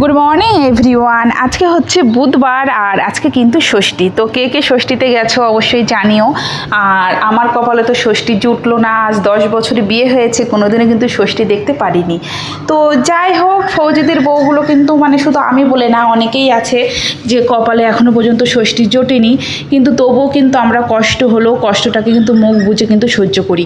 Good morning everyone আজকে হচ্ছে বুধবার আর আজকে কিন্তু ষষ্ঠী। তো কে কে ষষ্ঠীতে গেছো অবশ্যই জানিও। আর আমার কপালে তো ষষ্ঠী জুটলো না। আজ দশ বছর বিয়ে হয়েছে, কোনোদিনও কিন্তু ষষ্ঠী দেখতে পারিনি। তো যাই হোক, ফৌজিদের বউগুলো কিন্তু মানে শুধু আমি বলে না, অনেকেই আছে যে কপালে এখনও পর্যন্ত ষষ্ঠী জোটেনি। কিন্তু তবুও কিন্তু আমরা কষ্ট হলেও কষ্টটাকে কিন্তু মুখ বুঝে কিন্তু সহ্য করি।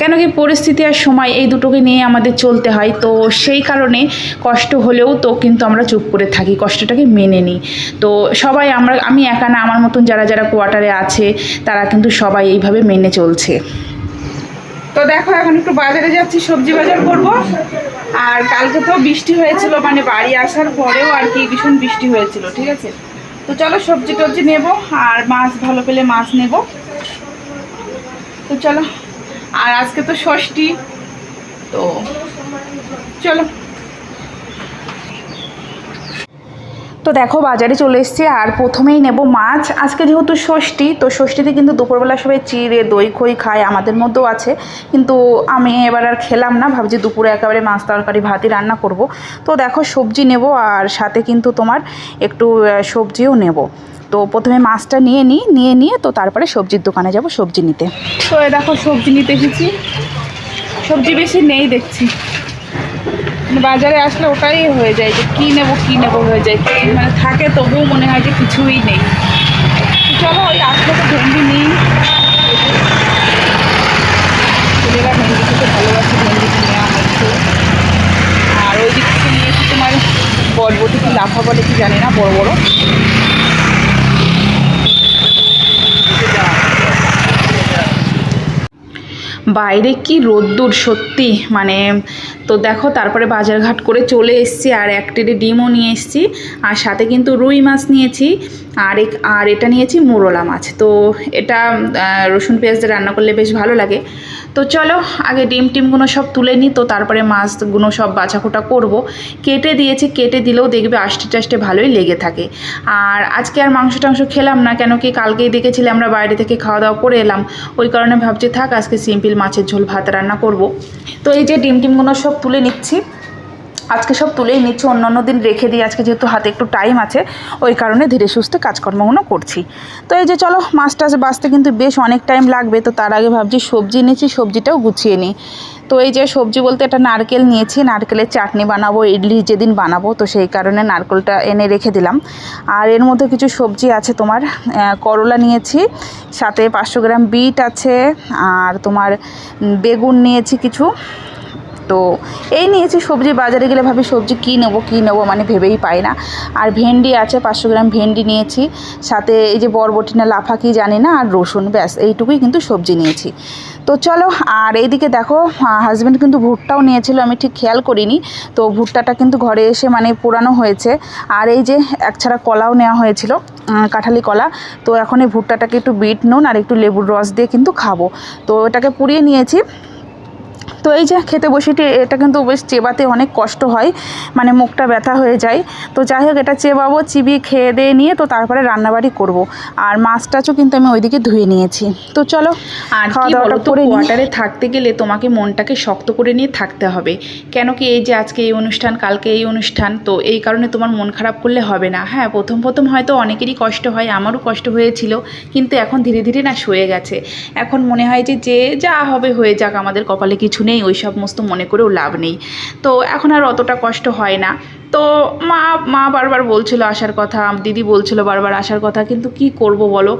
কেন কি পরিস্থিতি আর সময় এই দুটোকে নিয়ে আমাদের চলতে হয়। তো সেই কারণে কষ্ট হলেও তো কিন্তু আমরা চুপ করে থাকি, কষ্টটাকে মেনে নিই। তো সবাই আমরা, আমি একা না, আমার মতন যারা যারা কোয়ার্টারে আছে, তারা কিন্তু সবাই এইভাবে মেনে চলছে। তো দেখো, এখন একটু বাজারে যাচ্ছি, সবজি বাজার করব। আর কালকে তো বৃষ্টি হয়েছিল মানে বাড়ি আসার পরেও আর কি ভীষণ বৃষ্টি হয়েছিল, ঠিক আছে? তো চলো সবজি টবজি নেব, আর মাছ ভালো পেলে মাছ নেব। তো চলো, আর আজকে তো ষষ্ঠী, তো চলো। তো দেখো, বাজারে চলে এসেছি আর প্রথমেই নেব মাছ। আজকে যেহেতু ষষ্ঠী, তো ষষ্ঠীতে কিন্তু দুপুরবেলা সবাই চিড়ে, দই, খই খায়, আমাদের মধ্যেও আছে। কিন্তু আমি এবার আর খেলাম না, ভাবছি দুপুরে একেবারে মাছ তরকারি, ভাতই রান্না করব। তো দেখো, সবজি নেব আর সাথে কিন্তু তোমার একটু সবজিও নেব। তো প্রথমে মাছটা নিয়ে নিই, নিয়ে নিয়ে তো তারপরে সবজির দোকানে যাব সবজি নিতে। তো দেখো, সবজি নিতে এসেছি। সবজি বেশি নেই দেখছি। বাজারে আসলে ওটাই হয়ে যায় যে কী নেব কী নেব হয়ে যায়। মানে থাকে তবুও মনে হয় যে কিছুই নেই। চলো, ওই আসলে তো ভেন্ডি নেই। ছেলেরা ভেন্ডি খেতে ভালোবাসে, ভেন্ডি নেওয়া হচ্ছে আর ওই দিক থেকে নিয়েছি তোমার বরবটি কি লাফা বলে কি জানি না, বড় বড়। বাইরে কি রোদ্দুর সত্যি? মানে তো দেখো, তারপরে বাজারঘাট করে চলে এসেছি আর এক ট্রেডে ডিমও নিয়ে এসেছি আর সাথে কিন্তু রুই মাছ নিয়েছি আর এক, আর এটা নিয়েছি মোরলা মাছ। তো এটা রসুন পেঁয়াজ দিয়ে রান্না করলে বেশ ভালো লাগে। তো চলো, আগে ডিম টিমগুলো সব তুলে নিই, তো তারপরে মাছগুলো সব বাছাখোটা করব। কেটে দিয়েছি, কেটে দিলেও দেখবে আষ্টে টাষ্টে ভালোই লেগে থাকে। আর আজকে আর মাংস টাংস খেলাম না, কেন কি কালকেই দেখেছিলে আমরা বাইরে থেকে খাওয়া দাওয়া করে এলাম। ওই কারণে ভাবছি থাক, আজকে সিম্পল মাছের ঝোল ভাত রান্না করব। তো এই যে ডিম টিমগুলো সব তুলে নিচ্ছি। আজকে সব তুলেই নিচ্ছি অন্য অন্য দিন রেখে দিই আজকে যেহেতু হাতে একটু টাইম আছে, ওই কারণে ধীরে সুস্থে কাজকর্মগুলো করছি। তো এই যে চলো মাছ টাছ বাঁচতে কিন্তু বেশ অনেক টাইম লাগবে, তো তার আগে ভাবছি সবজি নিয়েছি সবজিটাও গুছিয়ে নিই। তো এই যে সবজি বলতে একটা নারকেল নিয়েছি, নারকেলের চাটনি বানাবো, ইডলি যেদিন বানাবো, তো সেই কারণে নারকেলটা এনে রেখে দিলাম। আর এর মধ্যে কিছু সবজি আছে তোমার করলা নিয়েছি, সাথে পাঁচশো গ্রাম বিট আছে, আর তোমার বেগুন নিয়েছি কিছু। তো এই নিয়েছি, সবজি বাজারে গেলে ভাবি সবজি কী নেব কী নেব মানে ভেবেই পাই না। আর ভেন্ডি আছে, পাঁচশো গ্রাম ভেন্ডি নিয়েছি, সাথে এই যে বরবটি না লাফা কি জানি না, আর রসুন, ব্যাস, এইটুকুই কিন্তু সবজি নিয়েছি। তো চলো, আর এইদিকে দেখো হাজব্যান্ড কিন্তু ভুট্টাও নিয়েছিল, আমি ঠিক খেয়াল করিনি। তো ভুট্টাটা কিন্তু ঘরে এসে মানে পুরানো হয়েছে। আর এই যে এক ছাড়া কলাও নেওয়া হয়েছিল কাঁঠালি কলা। তো এখন এই ভুট্টাটাকে একটু বিট নুন আর একটু লেবুর রস দিয়ে কিন্তু খাব। তো এটাকে পুড়িয়ে নিয়েছি। তো এই যে খেতে বসিটি এটা কিন্তু বেশ চেবাতে অনেক কষ্ট হয় মানে মুখটা ব্যথা হয়ে যায়। তো যাই হোক এটা চেবাবো চিবিয়ে খেয়ে দিয়ে নিয়ে তো তারপরে রান্নাবাড়ি করব। আর মাছ টাছও কিন্তু আমি ওইদিকে ধুয়ে নিয়েছি। তো চলো আর খাওয়া দাওয়াটা করে কোয়ার্টারে থাকতে গেলে তোমাকে মনটাকে শক্ত করে নিয়ে থাকতে হবে। কেন কি এই যে আজকে এই অনুষ্ঠান কালকে এই অনুষ্ঠান তো এই কারণে তোমার মন খারাপ করলে হবে না। হ্যাঁ প্রথম প্রথম হয়তো অনেকেরই কষ্ট হয় আমারও কষ্ট হয়েছিল কিন্তু এখন ধীরে ধীরে না সয়ে গেছে। এখন মনে হয় যে যে যা হবে হয়ে যাক আমাদের কপালে কিছু নেই। ওই সব সমস্ত মনে করেও লাভ নেই। তো এখন আর অতটা কষ্ট হয় না। তো মা মা বারবার বলছিল আসার কথা, দিদি বলছিল বারবার আসার কথা, কিন্তু কি করব বলো?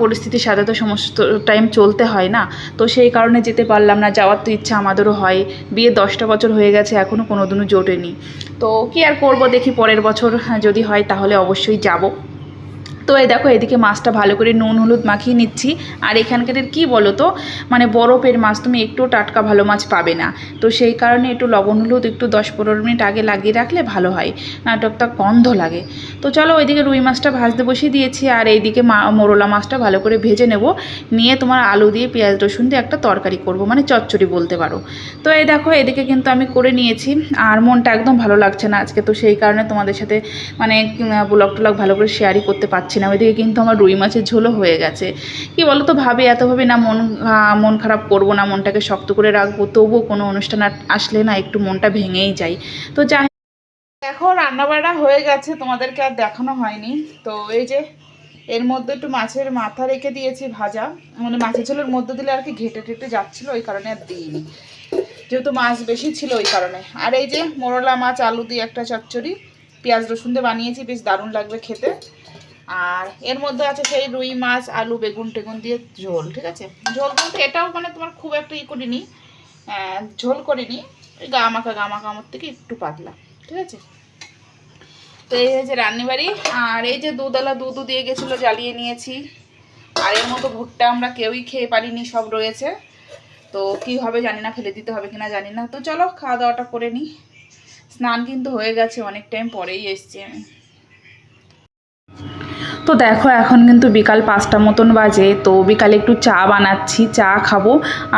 পরিস্থিতির সাথে তো সমস্ত টাইম চলতে হয় না। তো সেই কারণে যেতে পারলাম না, যাওয়ার তো ইচ্ছা আমাদেরও হয়। বিয়ে দশটা বছর হয়ে গেছে এখনও কোনো দিনও জোটেনি। তো কি আর করব দেখি পরের বছর যদি হয় তাহলে অবশ্যই যাব। তো এই দেখো, এদিকে মাছটা ভালো করে নুন হলুদ মাখিয়ে নিচ্ছি। আর এখানকার কি বলো তো মানে বরফের মাছ, তুমি একটু টাটকা ভালো মাছ পাবে না। তো সেই কারণে একটু লবণ হলুদ একটু দশ পনেরো মিনিট আগে লাগিয়ে রাখলে ভালো হয়, নাটকটা গন্ধ লাগে। তো চলো ওইদিকে রুই মাছটা ভাজতে বসিয়ে দিয়েছি, আর এইদিকে মোরলা মাছটা ভালো করে ভেজে নেব। নিয়ে তোমার আলু দিয়ে পেঁয়াজ রসুন দিয়ে একটা তরকারি করব মানে চচ্চড়ি বলতে পারো। তো এই দেখো, এদিকে কিন্তু আমি করে নিয়েছি, আর মনটা একদম ভালো লাগছে না আজকে। তো সেই কারণে তোমাদের সাথে মানে ব্লগ টলগ ভালো করে শেয়ারই করতে পারছি না ওইদিকে কিন্তু আমার রুই মাছের ঝোলও হয়ে গেছে। কি বলো তো ভাবে এত ভাবে না মন মন খারাপ করব না, মনটাকে শক্ত করে রাখব, তবুও কোনো অনুষ্ঠান আসলে না, একটু মনটা ভেঙেই যায় তো যাই দেখো, রান্নাবাড়া হয়ে গেছে, তোমাদেরকে আর দেখানো হয়নি। তো এই যে, এর মধ্যে একটু মাছের মাথা রেখে দিয়েছি ভাজা। মানে মাছের ঝোলের মধ্যে দিলে আর কি ঘেটে টেটে যাচ্ছিল, ওই কারণে আর দিইনি। যেহেতু মাছ বেশি ছিল ওই কারণে। আর এই যে, মোরলা মাছ, আলু দিয়ে একটা চচ্চড়ি, পেঁয়াজ রসুন দিয়ে বানিয়েছি, বেশ দারুণ লাগবে খেতে। আর এর মধ্যে আছে সেই রুই মাছ, আলু, বেগুন টেগুন দিয়ে ঝোল, ঠিক আছে? ঝোল বলতে এটাও মানে তোমার খুব একটা ই করিনি ঝোল করিনি গা মাখা গা মাখা আমার থেকে একটু পাতলা, ঠিক আছে? তো এই হচ্ছে রান্নিবাড়ি, আর এই যে দুধওয়ালা দুধও দিয়ে গেছিল, জ্বালিয়ে নিয়েছি, আর এর মতো ভুট্টা আমরা কেউই খেয়ে পারিনি, সব রয়েছে, তো কি হবে জানি না, ফেলে দিতে হবে কিনা জানি না, তো চলো খাওয়া দাওয়াটা করে নিই, স্নান কিন্তু হয়ে গেছে, অনেক টাইম পরেই এসছি আমি। তো দেখো, এখন কিন্তু বিকাল পাঁচটা মতন বাজে, তো বিকালে একটু চা বানাচ্ছি, চা খাব।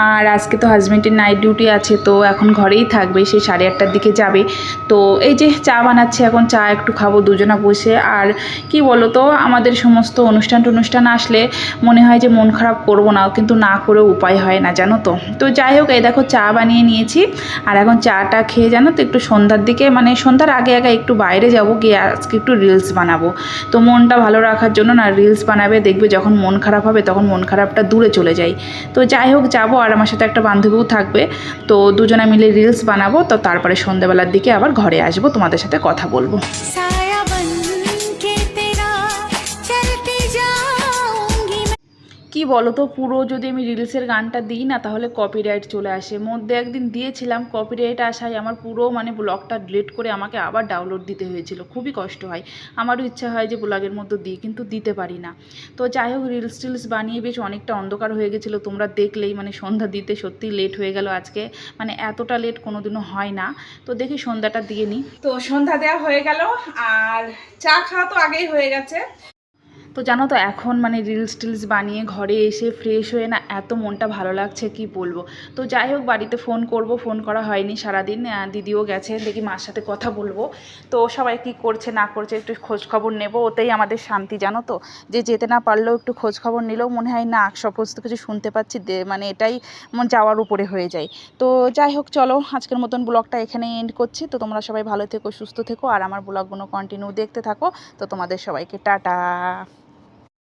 আর আজকে তো হাজব্যান্ডের নাইট ডিউটি আছে, তো এখন ঘরেই থাকবে, সে সাড়ে আটটার দিকে যাবে। তো এই যে চা বানাচ্ছি, এখন চা একটু খাব দুজনা বসে। আর কি বলো তো আমাদের সমস্ত অনুষ্ঠান টনুষ্ঠান আসলে মনে হয় যে মন খারাপ করব না, কিন্তু না করেও উপায় হয় না, জানো তো। তো যাই হোক, এই দেখো চা বানিয়ে নিয়েছি। আর এখন চাটা খেয়ে জানো তো, একটু সন্ধ্যার দিকে মানে সন্ধ্যার আগে আগে একটু বাইরে যাব, গিয়ে আজকে একটু রিলস বানাবো। তো মনটা ভালো রাখার জন্য না রিলস বানাবে, দেখবে যখন মন খারাপ হবে তখন মন খারাপটা দূরে চলে যায়। তো যাই হোক, যাব আর আমার সাথে একটা বান্ধবীও থাকবে। তো দুজনে মিলে রিলস বানাবো, তো তারপরে সন্ধ্যাবেলার দিকে আবার ঘরে আসব, তোমাদের সাথে কথা বলব। কি বলো তো পুরো যদি আমি রিলসের গানটা দিই না, তাহলে কপিরাইট চলে আসে। মধ্যে একদিন দিয়েছিলাম কপিরাইট আসায় আমার পুরো মানে ব্লগটা ডিলিট করে আমাকে আবার ডাউনলোড দিতে হয়েছিল। খুবই কষ্ট হয়। আমারও ইচ্ছা হয় যে ব্লগের মধ্যে দিই, কিন্তু দিতে পারি না। তো যাই হোক রিলস টিলস বানিয়ে বেশ অনেকটা অন্ধকার হয়ে গেছিল। তোমরা দেখলেই মানে সন্ধ্যা দিতে সত্যি লেট হয়ে গেল আজকে। মানে এতটা লেট কোনোদিনও হয় না। তো দেখি সন্ধ্যাটা দিয়ে নিই। তো সন্ধ্যা দেওয়া হয়ে গেল, আর চা খাওয়া তো আগেই হয়ে গেছে। তো জানো তো এখন মানে রিলস টিলস বানিয়ে ঘরে এসে ফ্রেশ হয়ে না এত মনটা ভালো লাগছে, কি বলব? তো যাই হোক, বাড়িতে ফোন করব ফোন করা হয়নি সারাদিন দিদিও গেছে, দেখি মার সাথে কথা বলব। তো সবাই কি করছে, না করছে একটু খোঁজ খবর নেব, ওতেই আমাদের শান্তি, জানো তো? যে যেতে না পারলেও একটু খোঁজ খবর নিলেও মনে হয় না সমস্ত কিছু শুনতে পাচ্ছি মানে এটাই মন যাওয়ার উপরে হয়ে যায়। তো যাই হোক, চলো, আজকের মতন ব্লগটা এখানে এন্ড করছি। তো তোমরা সবাই ভালো থেকো, সুস্থ থেকো, আর আমার ব্লগগুলো কন্টিনিউ দেখতে থাকো। তো তোমাদের সবাইকে, টাটা।